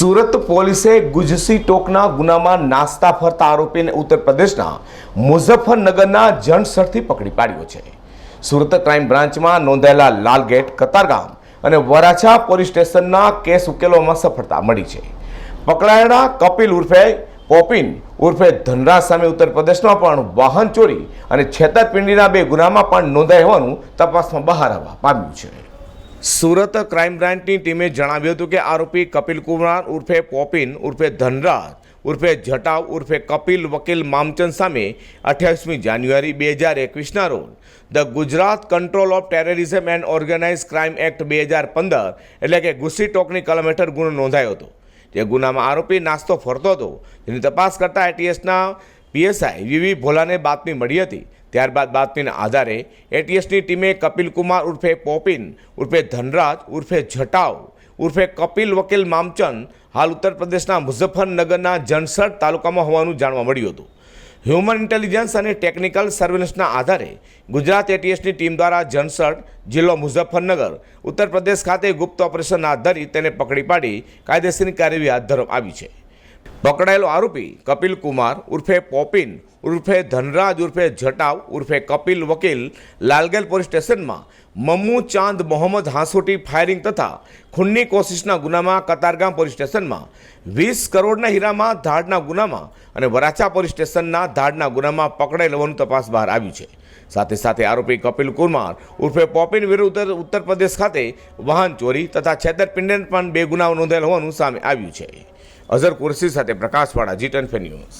સુરત પોલીસે ગુજસી ટોકના ગુનામાં નાસ્તા ફરતા આરોપીને ઉત્તર પ્રદેશના મુઝફ્ફરનગરના જનસરથી પકડી પાડ્યો છે. સુરત ક્રાઇમ બ્રાન્ચમાં નોંધાયેલા લાલગેટ, કતારગામ અને વરાછા પોલીસ સ્ટેશનના કેસ ઉકેલવામાં સફળતા મળી છે. પકડાયેલા કપિલ ઉર્ફે પોપિન ઉર્ફે ધનરાજ સામે ઉત્તર પ્રદેશમાં પણ વાહન ચોરી અને છેતરપિંડીના બે ગુનામાં પણ નોંધાય હોવાનું તપાસમાં બહાર આવવા પામ્યું છે. સુરત ક્રાઇમ બ્રાન્ચની ટીમે જણાવ્યું હતું કે આરોપી કપિલ કુમાર ઉર્ફે પોપિન, ઉર્ફે ધનરાજ, ઉર્ફે જટાવ, ઉર્ફે કપિલ વકીલ મામચંદ સામે અઠ્યાવીસમી જાન્યુઆરી બે હજાર એકવીસના રોજ the Gujarat control of terrorism and organise crime act બે હજાર પંદર એટલે કે ગુસ્સી ટોકની કલમ હેઠળ ગુનો નોંધાયો હતો. તે ગુનામાં આરોપી નાસ્તો ફરતો હતો, જેની તપાસ કરતા એટીએસના પીએસઆઈ વીવી ભોલાને બાતમી મળી હતી. ત્યારબાદ બાતમીના આધારે એટીએસની ટીમે કપિલકુમાર ઉર્ફે પોપિન, ઉર્ફે ધનરાજ, ઉર્ફે જટાવ, ઉર્ફે કપિલ વકીલ મામચંદ હાલ ઉત્તર પ્રદેશના મુઝફ્ફરનગરના જનસર તાલુકામાં હોવાનું જાણવા મળ્યું હતું. હ્યુમન ઇન્ટેલિજન્સ અને ટેકનિકલ સર્વેલન્સના આધારે ગુજરાત એટીએસની ટીમ દ્વારા જનસઠ જિલ્લો મુઝફ્ફરનગર, ઉત્તર પ્રદેશ ખાતે ગુપ્ત ઓપરેશન હાથ ધરી તેને પકડી પાડી કાયદેસરની કાર્યવાહી હાથ ધરવામાં આવી છે. પકડાયેલો આરોપી કપિલ કુમાર ઉર્ફે પોપિન, ઉર્ફે ધનરાજ, ઉર્ફે જટાવ, ઉર્ફે કપિલ વકીલ લાલગેલ પોલીસ સ્ટેશનમાં મમ્મુ ચાંદ મોહમ્મદ હાંસોટી ફાયરિંગ તથા ખૂનની કોશિશના ગુનામાં કતારગામ પોલીસ સ્ટેશનમાં વીસ કરોડના હીરામાં ધાડના ગુનામાં અને વરાછા પોલીસ સ્ટેશનના ધાડના ગુનામાં પકડાઈ લેવાનું તપાસ બહાર આવ્યું છે. સાથે સાથે આરોપી કપિલ કુમાર ઉર્ફે પોપિન વિરુદ્ધ ઉત્તર પ્રદેશ ખાતે વાહન ચોરી તથા છેતરપિંડન પણ બે ગુનાઓ નોંધાયેલ હોવાનું સામે આવ્યું છે. અઝર કુરશી સાથે પ્રકાશવાળા જી ટેન ન્યૂઝ.